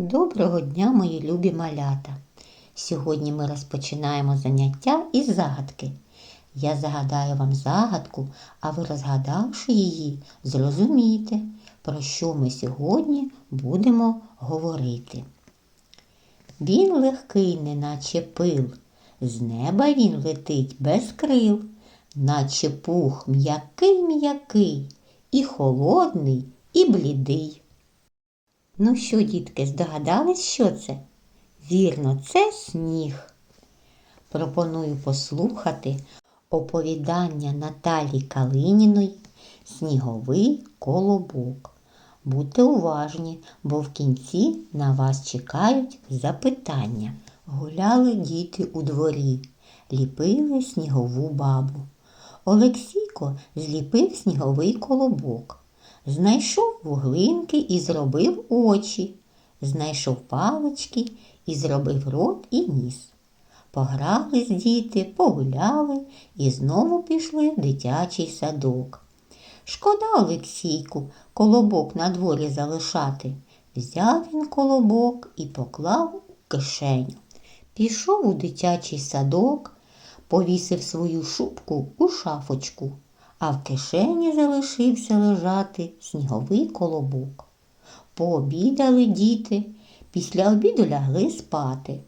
Доброго дня, мої любі малята! Сьогодні ми розпочинаємо заняття із загадки. Я загадаю вам загадку, а ви, розгадавши її, зрозумієте, про що ми сьогодні будемо говорити. Він легкий, неначе пил, з неба він летить без крил, наче пух м'який м'який, і холодний, і блідий. Ну що, дітки, здогадались, що це? Вірно, це сніг. Пропоную послухати оповідання Наталі Калиніної Сніговий колобок. Будьте уважні, бо в кінці на вас чекають запитання. Гуляли діти у дворі, ліпили снігову бабу. Олексійко зліпив сніговий колобок. Знайшов вуглинки і зробив очі, знайшов палички і зробив рот і ніс. Погрались діти, погуляли і знову пішли в дитячий садок. Шкода Олексійку колобок на дворі залишати. Взяв він колобок і поклав у кишеню. Пішов у дитячий садок, повісив свою шубку у шафочку а в кишені залишився лежати сніговий колобок. Пообідали діти, після обіду лягли спати.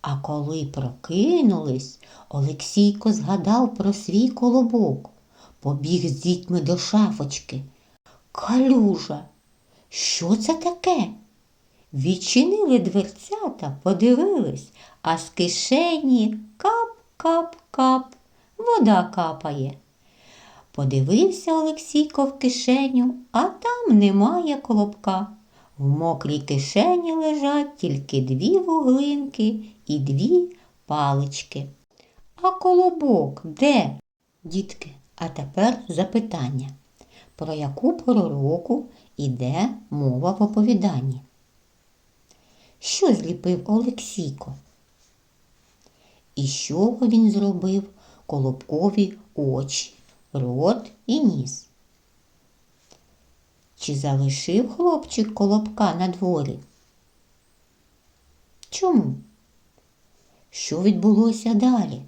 А коли прокинулись, Олексійко згадав про свій колобок, побіг з дітьми до шафочки. Калюжа, що це таке? Відчинили дверцята, подивились, а з кишені кап-кап-кап, вода капає. Подивився Олексійко в кишеню, а там немає колобка. В мокрій кишені лежать тільки дві вуглинки і дві палички. А колобок де? Дітки, а тепер запитання. Про яку пору року іде мова в оповіданні? Що зліпив Олексійко? І чого він зробив колобкові очі? Рот і ніс. Чи залишив хлопчик колобка на дворі? Чому? Що відбулося далі?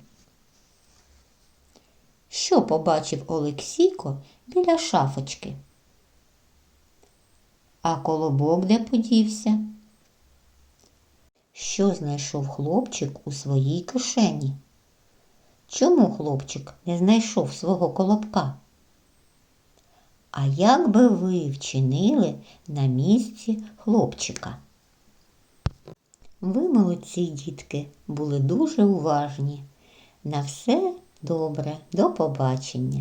Що побачив Олексійко біля шафочки? А колобок де подівся? Що знайшов хлопчик у своїй кишені? Чому хлопчик не знайшов свого колобка? А як би ви вчинили на місці хлопчика? Ви, молодці дітки, були дуже уважні. На все добре, до побачення.